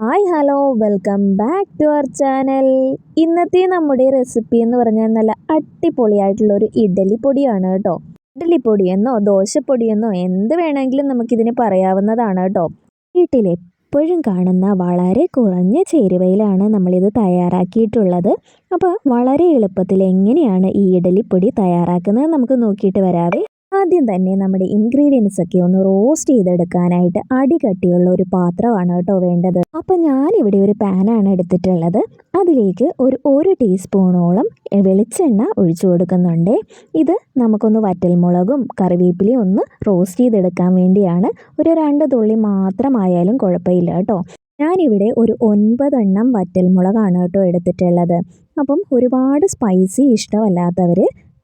Hi hello welcome back to our channel. ഇന്നത്തെ നമ്മുടെ recipe എന്ന് പറഞ്ഞാൽ നല്ല അടിപൊളിയായിട്ടുള്ള ഒരു ഇഡലി പൊടിയാണ് കേട്ടോ. ഇഡലിപ്പൊടിയെന്നോ ദോശപ്പൊടിയെന്നോ എന്ത് വേണമെങ്കിലും നമുക്കിതിന് പറയാവുന്നതാണ് കേട്ടോ. വീട്ടിൽ എപ്പോഴും കാണുന്ന വളരെ കുറഞ്ഞ ചേരുവയിലാണ് നമ്മളിത് തയ്യാറാക്കിയിട്ടുള്ളത്. അപ്പോൾ വളരെ എളുപ്പത്തിൽ എങ്ങനെയാണ് ഈ ഇഡലിപ്പൊടി തയ്യാറാക്കുന്നത് നമുക്ക് നോക്കിയിട്ട് വരാവേ. ആദ്യം തന്നെ നമ്മുടെ ഇൻഗ്രീഡിയൻസ് ഒക്കെ ഒന്ന് റോസ്റ്റ് ചെയ്തെടുക്കാനായിട്ട് അടികട്ടിയുള്ള ഒരു പാത്രമാണ് കേട്ടോ വേണ്ടത്. അപ്പം ഞാനിവിടെ ഒരു പാനാണ് എടുത്തിട്ടുള്ളത്. അതിലേക്ക് ഒരു ഒരു ടീസ്പൂണോളം വെളിച്ചെണ്ണ ഒഴിച്ചു കൊടുക്കുന്നുണ്ട്. ഇത് നമുക്കൊന്ന് വറ്റൽമുളകും കറിവേപ്പിലയും ഒന്ന് റോസ്റ്റ് ചെയ്തെടുക്കാൻ വേണ്ടിയാണ്. ഒരു രണ്ട് തുള്ളി മാത്രമായാലും കുഴപ്പമില്ല കേട്ടോ. ഞാനിവിടെ ഒരു ഒൻപതെണ്ണം വറ്റൽമുളകാണ് കേട്ടോ എടുത്തിട്ടുള്ളത്. അപ്പം ഒരുപാട് സ്പൈസി ഇഷ്ടമല്ലാത്തവർ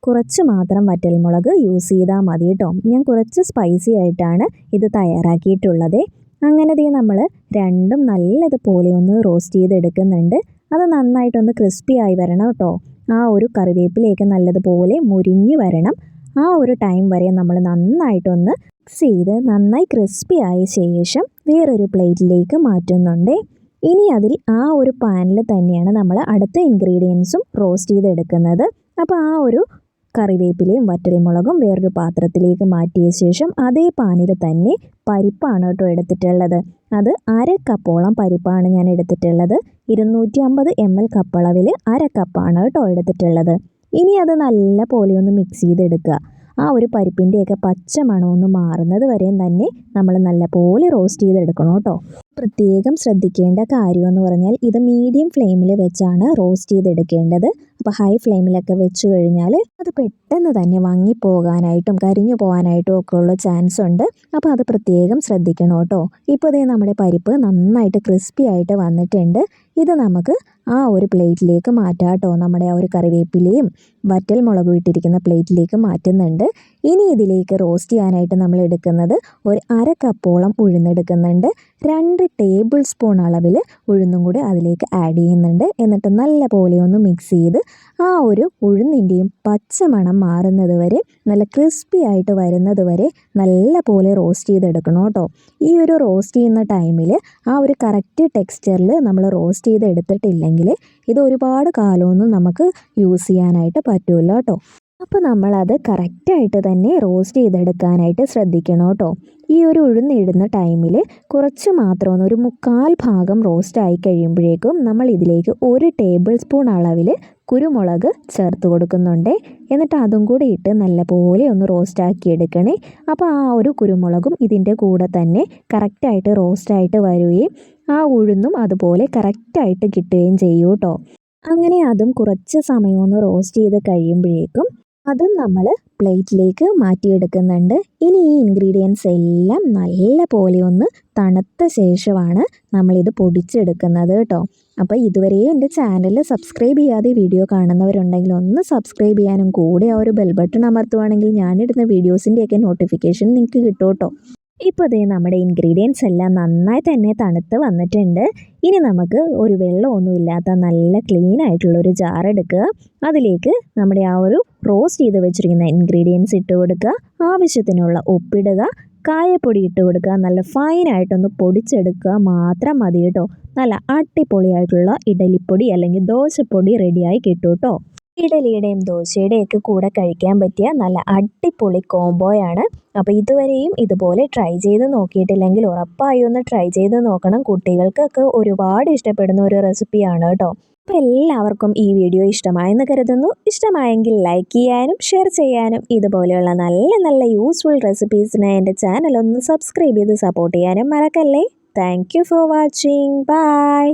കുറച്ച് മാത്രം വറ്റൽമുളക് യൂസ് ചെയ്താൽ മതി കേട്ടോ ഞാൻ കുറച്ച് സ്പൈസി ആയിട്ടാണ് ഇത് തയ്യാറാക്കിയിട്ടുള്ളത്. അങ്ങനെ ദേ നമ്മൾ രണ്ടും നല്ലതുപോലെ ഒന്ന് റോസ്റ്റ് ചെയ്തെടുക്കുന്നുണ്ട്. അത് നന്നായിട്ടൊന്ന് ക്രിസ്പി ആയി വരണം കേട്ടോ ആ ഒരു കറിവേപ്പിലേക്ക് നല്ലതുപോലെ മുരിഞ്ഞ് വരണം. ആ ഒരു ടൈം വരെ നമ്മൾ നന്നായിട്ടൊന്ന് മിക്സ് ചെയ്ത് നന്നായി ക്രിസ്പി ആയ ശേഷം വേറൊരു പ്ലേറ്റിലേക്ക് മാറ്റുന്നുണ്ട്. ഇനി അതിൽ ആ ഒരു പാനിൽ തന്നെയാണ് നമ്മൾ അടുത്ത ഇൻഗ്രീഡിയൻസും റോസ്റ്റ് ചെയ്തെടുക്കുന്നത്. അപ്പോൾ ആ ഒരു കറിവേപ്പിലയും വറ്റൽമുളകും വേറൊരു പാത്രത്തിലേക്ക് മാറ്റിയ ശേഷം അതേ പാനിൽ തന്നെ പരിപ്പാണ് കേട്ടോ എടുത്തിട്ടുള്ളത്. അത് അര കപ്പോളം പരിപ്പാണ് ഞാൻ എടുത്തിട്ടുള്ളത്. ഇരുന്നൂറ്റി അമ്പത് എം എൽ കപ്പളവിൽ അര കപ്പാണ് കേട്ടോ എടുത്തിട്ടുള്ളത്. ഇനി അത് നല്ല പോലെ ഒന്ന് മിക്സ് ചെയ്തെടുക്കുക. ആ ഒരു പരിപ്പിന്റെയൊക്കെ പച്ച മണമൊന്ന് മാറുന്നത് വരെയും തന്നെ നമ്മൾ നല്ലപോലെ റോസ്റ്റ് ചെയ്തെടുക്കണം കേട്ടോ. പ്രത്യേകം ശ്രദ്ധിക്കേണ്ട കാര്യമെന്ന് പറഞ്ഞാൽ ഇത് മീഡിയം ഫ്ലെയിമിൽ വെച്ചാണ് റോസ്റ്റ് ചെയ്തെടുക്കേണ്ടത്. അപ്പോൾ ഹൈ ഫ്ലെയിമിലൊക്കെ വെച്ച് കഴിഞ്ഞാൽ അത് പെട്ടെന്ന് തന്നെ വാങ്ങിപ്പോകാനായിട്ടും കരിഞ്ഞു പോകാനായിട്ടും ഒക്കെ ഉള്ള ചാൻസ് ഉണ്ട്. അപ്പോൾ അത് പ്രത്യേകം ശ്രദ്ധിക്കണം കേട്ടോ. ഇപ്പോൾ ഇതേ നമ്മുടെ പരിപ്പ് നന്നായിട്ട് ക്രിസ്പി ആയിട്ട് വന്നിട്ടുണ്ട്. ഇത് നമുക്ക് ആ ഒരു പ്ലേറ്റിലേക്ക് മാറ്റാം കേട്ടോ. നമ്മുടെ ആ ഒരു കറിവേപ്പിലയും വറ്റൽ മുളകും ഇട്ടിരിക്കുന്ന പ്ലേറ്റിലേക്ക് മാറ്റുന്നുണ്ട്. ഇനി ഇതിലേക്ക് റോസ്റ്റ് ചെയ്യാനായിട്ട് നമ്മൾ എടുക്കുന്നത് ഒരു അര കപ്പോളം ഉഴുന്നെടുക്കുന്നുണ്ട്. രണ്ട് ടേബിൾ സ്പൂൺ അളവിൽ ഉഴുന്നും കൂടി അതിലേക്ക് ആഡ് ചെയ്യുന്നുണ്ട്. എന്നിട്ട് നല്ല പോലെ ഒന്ന് മിക്സ് ചെയ്ത് ആ ഒരു ഉഴുന്നിന്റെയും പച്ചമണം മാറുന്നത് വരെ നല്ല ക്രിസ്പി ആയിട്ട് വരുന്നത് വരെ നല്ല പോലെ റോസ്റ്റ് ചെയ്തെടുക്കണം കേട്ടോ. ഈ ഒരു റോസ്റ്റ് ചെയ്യുന്ന ടൈമിൽ ആ ഒരു കറക്റ്റ് ടെക്സ്ചറിൽ നമ്മൾ റോസ്റ്റ് ചെയ്ത് എടുത്തിട്ടില്ലെങ്കിൽ ഇത് ഒരുപാട് കാലമൊന്നും നമുക്ക് യൂസ് ചെയ്യാനായിട്ട് പറ്റില്ല കേട്ടോ. അപ്പോൾ നമ്മളത് കറക്റ്റായിട്ട് തന്നെ റോസ്റ്റ് ചെയ്തെടുക്കാനായിട്ട് ശ്രദ്ധിക്കണം കേട്ടോ. ഈ ഒരു ഉഴുന്നിടുന്ന ടൈമിൽ കുറച്ച് മാത്രം ഒരു മുക്കാൽ ഭാഗം റോസ്റ്റ് ആയി കഴിയുമ്പോഴേക്കും നമ്മൾ ഇതിലേക്ക് ഒരു ടേബിൾ സ്പൂൺ അളവിൽ കുരുമുളക് ചേർത്ത് കൊടുക്കുന്നുണ്ട്. എന്നിട്ട് അതും കൂടി ഇട്ട് നല്ലപോലെ ഒന്ന് റോസ്റ്റ് ആക്കി എടുക്കണേ. അപ്പോൾ ആ ഒരു കുരുമുളകും ഇതിന്റെ കൂടെ തന്നെ കറക്റ്റായിട്ട് റോസ്റ്റായിട്ട് വരികയും ആ ഉഴുന്നും അതുപോലെ കറക്റ്റായിട്ട് കിട്ടുകയും ചെയ്യും കേട്ടോ. അങ്ങനെ അതും കുറച്ച് സമയമൊന്ന് റോസ്റ്റ് ചെയ്ത് കഴിയുമ്പോഴേക്കും അതും നമ്മൾ പ്ലേറ്റിലേക്ക് മാറ്റിയെടുക്കുന്നുണ്ട്. ഇനി ഈ ഇൻഗ്രീഡിയൻസ് എല്ലാം നല്ല പോലെ ഒന്ന് തണുത്ത ശേഷമാണ് നമ്മളിത് പൊടിച്ചെടുക്കുന്നത് കേട്ടോ. അപ്പോൾ ഇതുവരെ എന്റെ ചാനൽ സബ്സ്ക്രൈബ് ചെയ്യാതെ വീഡിയോ കാണുന്നവരുണ്ടെങ്കിൽ ഒന്ന് സബ്സ്ക്രൈബ് ചെയ്യാനും കൂടെ ആ ഒരു ബെൽ ബട്ടൺ അമർത്തുവാണെങ്കിൽ ഞാനിടുന്ന വീഡിയോസിന്റെയൊക്കെ നോട്ടിഫിക്കേഷൻ നിങ്ങൾക്ക് കിട്ടും കേട്ടോ. ഇപ്പോൾ ദേ നമ്മുടെ ഇൻഗ്രീഡിയൻസ് എല്ലാം നന്നായി തന്നെ തണുത്ത് വന്നിട്ടുണ്ട്. ഇനി നമുക്ക് ഒരു വെള്ളമൊന്നുമില്ലാത്ത നല്ല ക്ലീൻ ആയിട്ടുള്ള ഒരു ജാർ എടുക്കുക. അതിലേക്ക് നമ്മുടെ ആ ഒരു റോസ്റ്റ് ചെയ്ത് വെച്ചിരിക്കുന്ന ഇൻഗ്രീഡിയൻസ് ഇട്ട് കൊടുക്കുക. ആവശ്യത്തിനുള്ള ഉപ്പിടുക. കായപ്പൊടി ഇട്ട് കൊടുക്കുക. നല്ല ഫൈനായിട്ടൊന്ന് പൊടിച്ചെടുക്കുക. മാത്രം മതി കേട്ടോ. നല്ല അടിപൊളിയായിട്ടുള്ള ഇഡലിപ്പൊടി അല്ലെങ്കിൽ ദോശപ്പൊടി റെഡിയായി കിട്ടും കേട്ടോ. ഇഡലിയുടെയും ദോശയുടെയൊക്കെ കൂടെ കഴിക്കാൻ പറ്റിയ നല്ല അടിപൊളി കോംബോയാണ് അപ്പോൾ ഇതുവരെയും ഇതുപോലെ ട്രൈ ചെയ്ത് നോക്കിയിട്ടില്ലെങ്കിൽ ഉറപ്പായി ഒന്ന് ട്രൈ ചെയ്ത് നോക്കണം. കുട്ടികൾക്കൊക്കെ ഒരുപാട് ഇഷ്ടപ്പെടുന്ന ഒരു റെസിപ്പിയാണ് കേട്ടോ. അപ്പോൾ എല്ലാവർക്കും ഈ വീഡിയോ ഇഷ്ടമായെന്ന് കരുതുന്നു. ഇഷ്ടമായെങ്കിൽ ലൈക്ക് ചെയ്യാനും ഷെയർ ചെയ്യാനും ഇതുപോലെയുള്ള നല്ല നല്ല യൂസ്ഫുൾ റെസിപ്പീസിന് എന്റെ ചാനൽ ഒന്ന് സബ്സ്ക്രൈബ് ചെയ്ത് സപ്പോർട്ട് ചെയ്യാനും മറക്കല്ലേ. Thank for watching bye